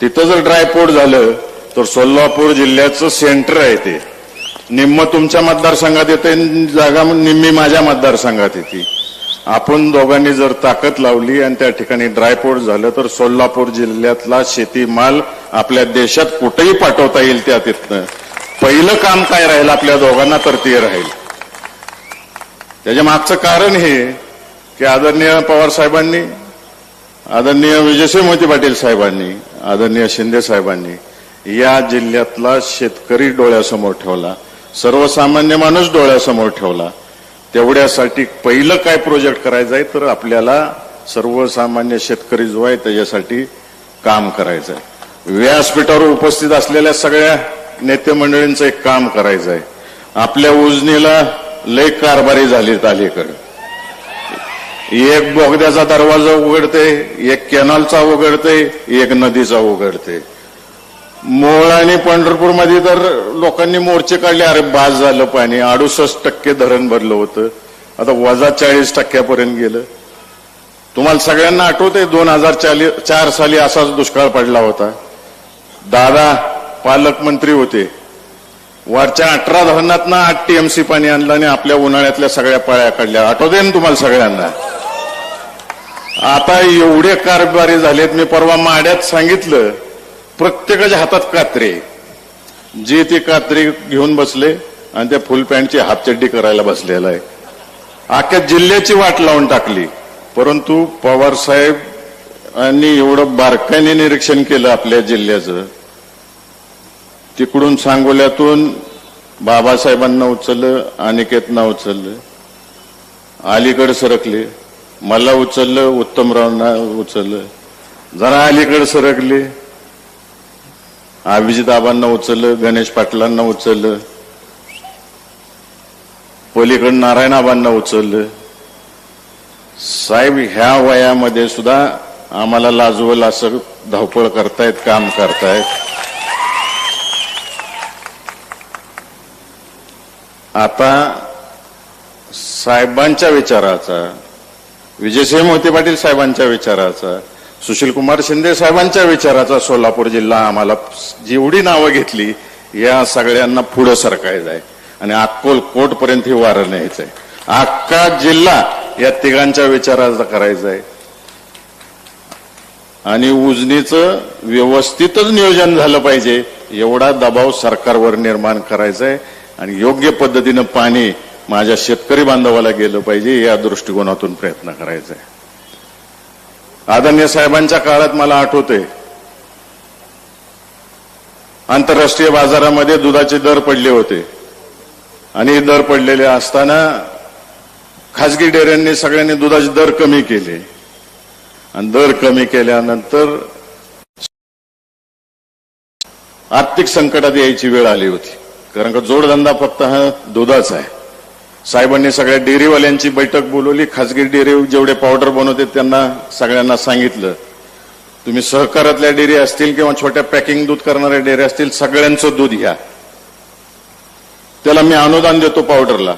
तिथं जर ड्रायपोर्ट झालं तर सोलापूर जिल्ह्याचं सेंटर आहे ते. निम्म तुमच्या मतदारसंघात येते जागा निम्मी माझ्या मतदारसंघात येते. आपण दोघांनी जर ताकद लावली आणि त्या ठिकाणी ड्रायपोर्ट झालं तर सोलापूर जिल्ह्यातला शेतीमाल आपल्या देशात कुठेही पाठवता येईल त्या तिथनं. पहिलं काम काय राहील आपल्या दोघांना तर ते राहील. त्याच्या मागचं कारण हे की आदरणीय पवार साहेबांनी आदरणीय विजयसिंह मोहिते पाटील साहेबांनी आदरणीय शिंदे साहेबांनी या जिल्ह्यातला शेतकरी डोळ्यासमोर ठेवला सर्वसामान्य माणूस डोळ्यासमोर ठेवला. तेवढ्यासाठी पहिलं काय प्रोजेक्ट करायचं आहे तर आपल्याला सर्वसामान्य शेतकरी जो आहे त्याच्यासाठी काम करायचं आहे व्यासपीठावर उपस्थित असलेल्या सगळ्या नेते मंडळींचं एक काम करायचं आहे आपल्या उजनीला लय कारभारी झालीत अलीकडे. एक बोगद्याचा दरवाजा उघडते एक कॅनलचा उघडते एक नदीचा उघडते. मोळ आणि पंढरपूरमध्ये तर लोकांनी मोर्चे काढले अरे बाज झालं पाणी. अडुसष्ट टक्के धरण भरलं होतं. आता वजा चाळीस टक्क्यापर्यंत गेलं. तुम्हाला सगळ्यांना आठवते दोन हजार चार साली असाच दुष्काळ पडला होता. दादा पालकमंत्री होते. वरच्या अठरा धरणात आठ टीएमसी पाणी आणलं आणि आपल्या उन्हाळ्यातल्या सगळ्या पाळ्या काढल्या. आठवते ना तुम्हाला सगळ्यांना? आता एवढे कारभारी झालेत मी परवा माड्यात सांगितलं प्रत्येकाच्या हातात कात्रे जे ते कात्रे घेऊन बसले आणि त्या फुल पॅन्टची हापचड्डी करायला बसलेला आहे. अख्ख्या जिल्ह्याची वाट लावून टाकली. परंतु पवार साहेब यांनी एवढं बारकाईने निरीक्षण केलं आपल्या जिल्ह्याचं. तिकडून सांगोल्यातून बाबासाहेबांना उचललं अनिकेतना उचललं अलीकडे सरकले. मला उचललं उत्तमरावना उचललं. जरा अलीकडे सरकले. अभिजिताबांना उचललं गणेश पाटलांना उचललं. पलीकडे नारायणाबांना उचललं. साहेब ह्या वयामध्ये सुद्धा आम्हाला लाजवल असं धावपळ करतायत काम करतायत. आता साहेबांच्या विचाराचा विजयसिंह मोहिते पाटील साहेबांच्या विचाराचा सुशीलकुमार शिंदे साहेबांच्या विचाराचा सोलापूर जिल्हा आम्हाला जेवढी नावं घेतली या सगळ्यांना पुढं सरकायचं आहे. आणि अक्कोल पर्यंत ही वारं न्यायचं आहे. अख्खा जिल्हा या तिघांच्या विचाराचा करायचा आहे. आणि उजनीचं व्यवस्थितच नियोजन झालं पाहिजे एवढा दबाव सरकारवर निर्माण करायचा आहे. आणि योग्य पद्धतीनं पाणी माझ्या शेतकरी बांधवाला गेलं पाहिजे या दृष्टिकोनातून प्रयत्न करायचा आहे आदरणीय साहेबांच्या काळात मला आठवते आंतरराष्ट्रीय बाजारामध्ये दुधाचे दर पडले होते. आणि दर पडलेले असताना खासगी डेऱ्यांनी सगळ्यांनी दुधाचे दर कमी केले. आणि दर कमी केल्यानंतर आर्थिक संकटात यायची वेळ आली होती. कारण का जोडधंदा फक्त हा दुधाचा आहे. साहेबांनी सगळ्या डेअरीवाल्यांची बैठक बोलवली. खासगी डेअरी जेवढे पावडर बनवते त्यांना सगळ्यांना सांगितलं. तुम्ही सहकारातल्या डेअरी असतील किंवा छोट्या पॅकिंग दूध करणाऱ्या डेअरी असतील सगळ्यांचं दूध घ्या. त्याला मी अनुदान देतो पावडरला.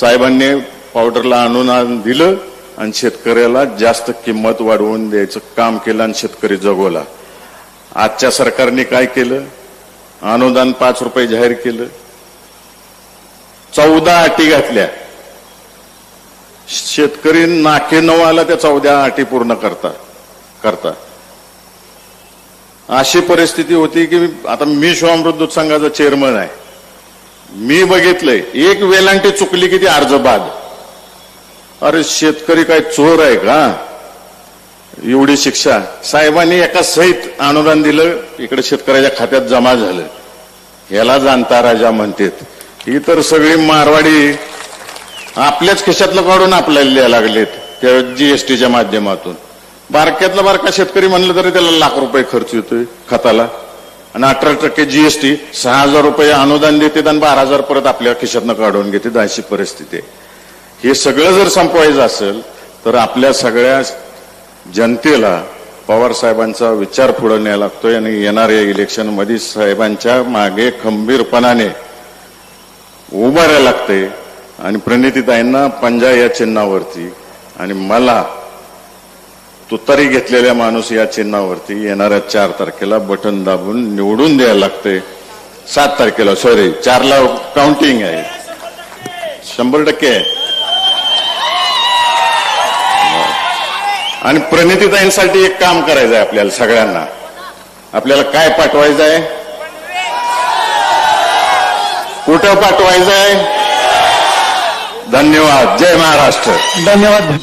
साहेबांनी पावडरला अनुदान दिलं आणि शेतकऱ्याला जास्त किंमत वाढवून द्यायचं काम केलं आणि शेतकरी जगवला. आजच्या सरकारने काय केलं? अनुदान पाच रुपये जाहीर केलं. चौदा अटी घातल्या. शेतकरी नाके नऊ आला त्या चौदा अटी पूर्ण करता करता. अशी परिस्थिती होती की आता मी शिवामृत संघाचा चेअरमन आहे. मी बघितलंय एक वेलांटी चुकली की ती अर्ज बाद अरे शेतकरी काय चोर आहे का? एवढी शिक्षा. साहेबांनी एका सहित अनुदान दिलं इकडे शेतकऱ्याच्या खात्यात जमा झालं. याला जाणता राजा म्हणतात. ही तर सगळी मारवाडी आपल्याच खिशातलं काढून आपल्याला द्यायला लागलेत त्या जीएसटीच्या माध्यमातून. बारक्यातला बारका शेतकरी म्हणलं तरी त्याला लाख रुपये खर्च येतोय खताला. आणि अठरा टक्के जीएसटी सहा हजार रुपये अनुदान देते आणि बारा हजार परत आपल्या खिशातनं काढून घेते अशी परिस्थिती आहे. हे सगळं जर संपवायचं असेल तर आपल्या सगळ्या जनतेला पवार साहेबांचा विचार पुढे न्यायला लागतोय आणि येणाऱ्या इलेक्शनमध्ये साहेबांच्या मागे खंबीरपणाने उभारायला लागते आणि प्रणितीताईंना पंजा या चिन्हावरती आणि मला तुतारी घेतलेल्या माणूस या चिन्हावरती येणाऱ्या चार तारखेला बटन दाबून निवडून द्यायला लागते सात तारखेला सॉरी चारला काउंटिंग आहे. शंभर टक्के आहे. आणि प्रणितीताईंसाठी एक काम करायचं आहे आपल्याला सगळ्यांना. आपल्याला काय पाठवायचं आहे कुठं पाठवायचं आहे धन्यवाद. जय महाराष्ट्र. धन्यवाद.